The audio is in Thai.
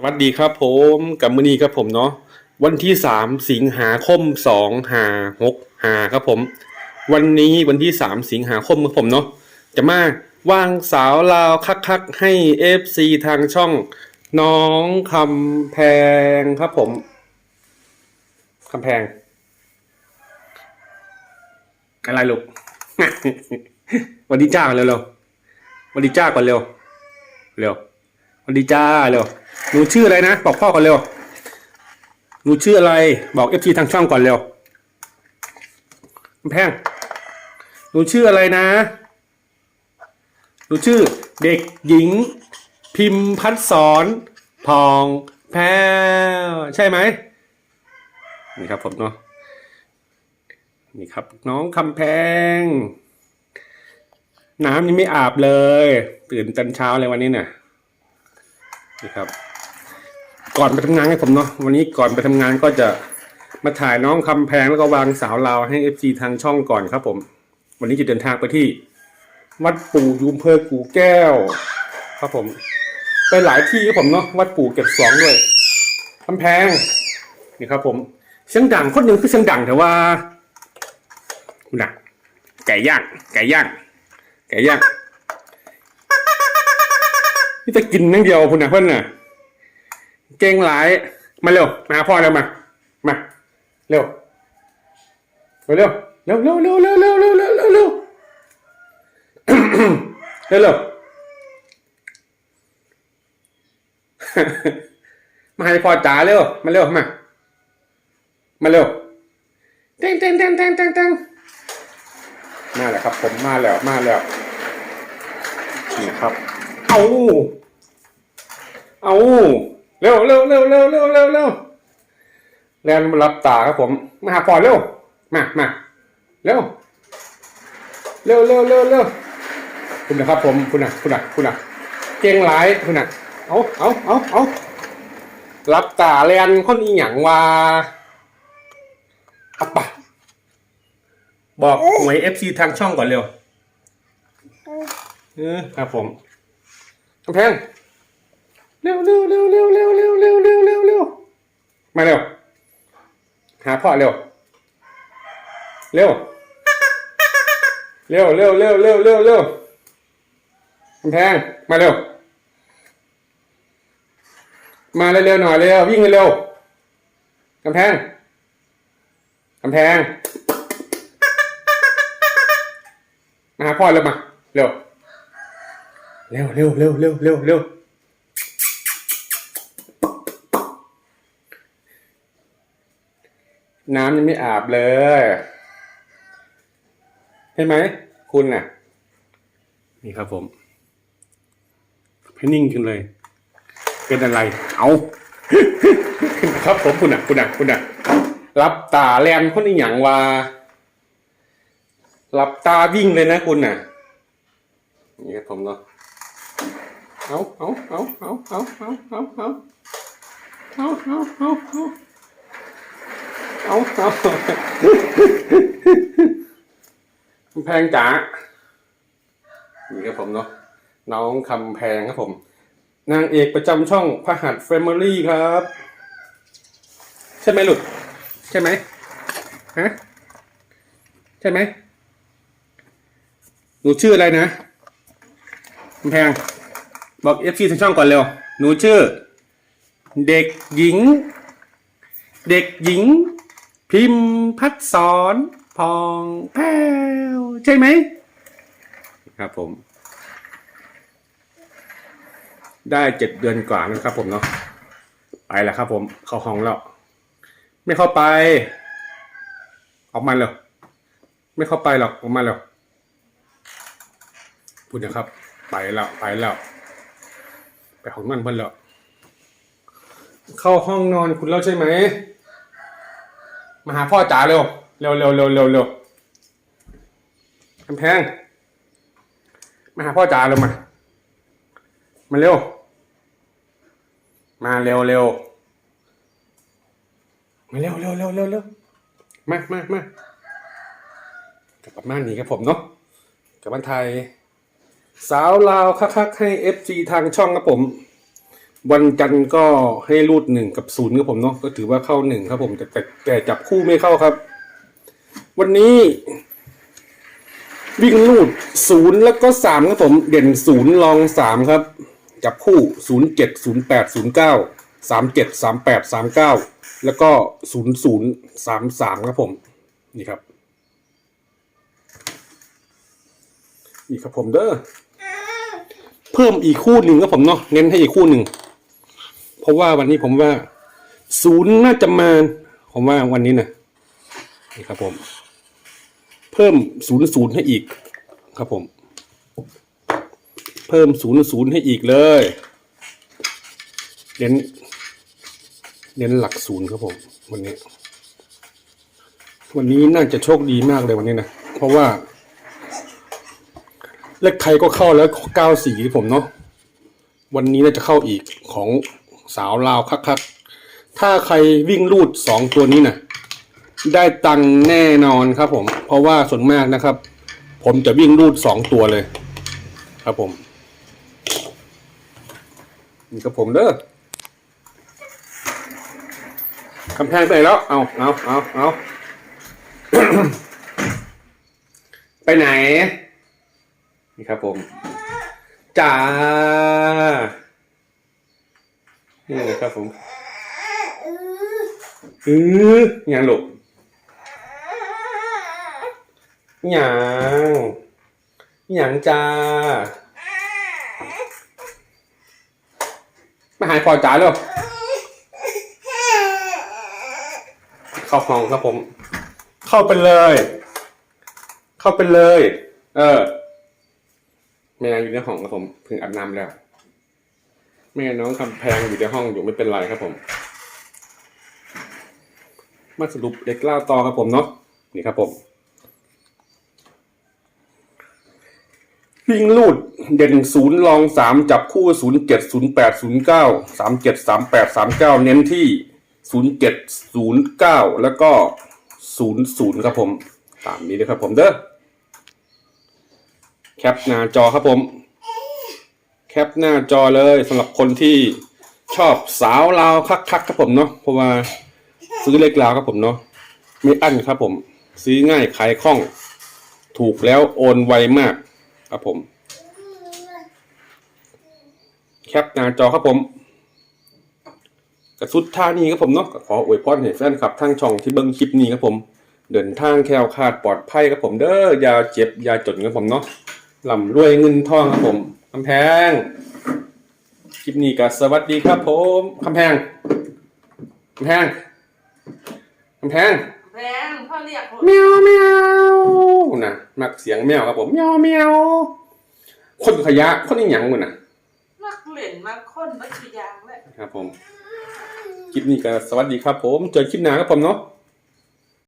สวัสดีครับผมกับมือนีครับผมเนาะวันที่สามสิงหาคมสองหาหกหาครับผม วันนี้วันที่สามสิงหาคมครับผมเนาะจะมาวางสาวลาวคักๆให้เอฟซีทางช่อง น้องคำแพงครับผมคำแพงอะไรลูกวันดีจ้าก่อนเร็วๆวันดีจ้าก่อนเร็วเร็ว วันดีจ้าเร็วหนูชื่ออะไรนะ บอกพ่อก่อนเร็วหนูชื่ออะไร บอกเอฟซีทางช่องก่อนเร็วแพงหนูชื่ออะไรนะ หนูชื่อเด็กหญิง พิมพัฒสอนพองแพรวใช่ไหมนี่ครับผมเนาะนี่ครับ น้องคำแพง น้ำยังไม่อาบเลย ตื่นตอนเช้าเลยวันนี้เนี่ย นี่ครับ ก่อนไปทำงานให้ผมเนาะวันนี้ก่อนไปทำงานก็จะมาถ่ายน้องคำแพงแล้วก็วางสาวลาวให้เอฟซีทางช่องก่อนครับผม วันนี้จะเดินทางไปที่ วัดปู่ยูมเพอกูแก้ว ครับผม ไปหลายที่ครับผมเนาะวัดปู่เก็บสองด้วยคำแพงนี่ครับผมเสียงดังคนหนึ่งคือเสียงดังแต่ว่าคุณอะไก่ย่างไก่ย่างไก่ย่าง นี่จะกินนั่งเดียวคุณนะเพื่อนน่ะ เก่งหลาย มาเร็ว มาพ่อเร็วมา มาเร็วเร็ว เร็วเร็วเร็วเร็วเร็วเร็วเร็วเร็วเร็วเร็วเร็วมาให้พ่อจ๋าเร็ว มาเร็ว มา มาเร็วเต้งเต้งเต้งเต้งเต้งเต้งมาแล้วครับ ผมมาแล้วมาแล้วนี่ครับ เอา เอาเร็วเร็วเร็วเร็วเร็วเร็วเร็วแลนมารับตาครับผม มาหาพ่อเร็ว มามาเร็ว เร็วเร็วเร็วเร็วคุณนะครับผมคุณนะคุณนะคุณนะเก่งหลายคุณนะเอาเอาเอาเอารับตาแลนคนอีหยังว่าอัปปะบอกหวยเอฟซีทางช่องก่อนเร็วเออครับผมกำแพง ร็วเร็วเร็วเร็วเร็วเร็วเร็วเร็วเร็วเร็วมาเร็ว หาพ่อเร็ว เร็ว เร็วเร็วเร็วเร็วเร็วเร็วกำแพงมาเร็ว มาเร็วๆหน่อยเร็ววิ่งเร็วกำแพงกำแพงมาหาพ่อเร็วมาเร็วเร็วเร็วเร็วเร็วเร็ว น้ำยังไม่อาบเลยใช่ไหม คุณน่ะ นี่ครับผมให้นิ่งขึ้นเลย เป็นอะไร เอาครับผมคุณอะ คุณอะ คุณอะ รับตาแลนคนอีหยังว่า รับตาวิ่งเลยนะคุณน่ะ นี่ครับผมเนาะเอาเอาเอาเอาเอาเอาเอาเอาเอาเอา เอาเอาคุณแพงจ๋านี่ครับผมเนาะน้องคำแพงครับผม นางเอกประจำช่องพหัสแฟมิลี่ครับ ใช่ไหมหลูกใช่ไหมฮะใช่ไหมหนูชื่ออะไรนะกำแพง บอกเอฟซีทางช่องก่อนเร็ว หนูชื่อ เด็กหญิง เด็กหญิง พิมพ์พัดสอนพองแพ้วใช่ไหมครับผม ได้เจ็ดเดือนกว่านะครับผมเนาะไปแล้วครับผมเข้าห้องแล้ว ไม่เข้าไป ออกมาเลยไม่เข้าไปหรอกออกมาเลยพูดนะครับ ไปแล้วไปแล้วไปห้องนอนเพิ่นแล้วเข้าห้องนอนคุณแล้วใช่ไหม มาหาพ่อจ๋าเร็ว เร็วเร็วเร็วเร็วเร็วกำแพง มาหาพ่อจ๋าเร็วมา มาเร็ว มาเร็วเร็วมาเร็วเร็วเร็วเร็วเร็วมามามากลับมาณนี้ครับผมเนาะกับบันไทย สาวลาวคักๆให้เอฟซีทางช่องครับผม วันจันทร์ก็ให้รูดหนึ่งกับศูนย์ครับผมเนาะก็ถือว่าเข้าหนึ่งครับผมแต่แต่แต่จับคู่ไม่เข้าครับ วันนี้ วิ่งลูดศูนย์แล้วก็สามครับผมเด่นศูนย์รองสามครับ จับคู่ศูนย์เจ็ดศูนย์แปดศูนย์เก้าสามเจ็ดสามแปดสามเก้าแล้วก็ศูนย์ศูนย์สามสามครับผม นี่ครับ นี่ครับผมเด้อเพิ่มอีกคู่หนึ่งครับผมเนาะเน้นให้อีกคู่หนึ่ง ราะว่าวันนี้ผมว่าศูนย์น่าจะมาผมว่าวันนี้นะนี่ครับผม เพิ่มศูนย์ศูนย์ให้อีกครับผม เพิ่มศูนย์ศูนย์ให้อีกเลยเน้นเน้นหลักศูนย์ครับผม วันนี้ วันนี้น่าจะโชคดีมากเลยวันนี้นะเพราะว่า เลขไทยก็เข้าแล้วเก้าสี่ผมเนาะวันนี้น่าจะเข้าอีกของ สาวลาวคักๆ ถ้าใครวิ่งรูดสองตัวนี้นะได้ตังแน่นอนครับผม เพราะว่าส่วนมากนะครับ ผมจะวิ่งรูดสองตัวเลย ครับผม นี่ครับผมเด้อคำแพงไปแล้ว เอาเอาเอาเอาไปไหน นี่ครับผมจ้า นี่เลยครับผมอือหยังลูกหยังหยังจ้ามาหายพอจ๋าเลยเข้าห้องครับผม เข้าไปเลย เข้าไปเลย เออแม่อยู่ในห้องครับผมเพิ่งอาบน้ำแล้ว แม่น้องคำแพงอยู่ในห้องอยู่ไม่เป็นไรครับผม มาสรุปเด็กเล่าต่อครับผมเนาะนี่ครับผมวิ่งลูดเด่นศูนย์รองสามจับคู่ศูนย์เจ็ดศูนย์แปดศูนย์เก้าสามเจ็ดสามแปดสามเก้าเน้นที่ศูนย์เจ็ดศูนย์เก้าแล้วก็ศูนย์ศูนย์ครับผม ตามนี้เลยครับผมเด้อแคปหน้าจอครับผม ปหน้าจอเลยสำหรับคนที่ชอบสาวลาวคักๆครับผมเนาะเพราะว่าซื้อเล็กลาวครับผมเนาะไม่อั้นครับผม ซื้อง่ายขายคล่อง ถูกแล้วโอนไวมากครับผม แคปหน้าจอครับผมกระสุดท่านี้ครับผมเนาะขออวยพรให้แฟนคลับทั้งช่องที่เบิ้งคลิปนี้ครับผม เดินทางแคล้วคลาดปลอดภัยครับผมเด้ออย่าเจ็บอย่าจนครับผมเนาะลำรวยเงินทองครับผม คำแพง คลิปนี้ก็สวัสดีครับผมคำแพงคำแพงคำแพงแพงพ่อเรียกผมแมวแมวนะมักเสียงแมวครับผมแมวแมวคนขยะคนนี้หยังมันนะมักเหล่นมักค้นมักขี้ยางแหละครับผมคลิปนี้ก็สวัสดีครับผมเจอคลิปหน้าครับผมเนาะ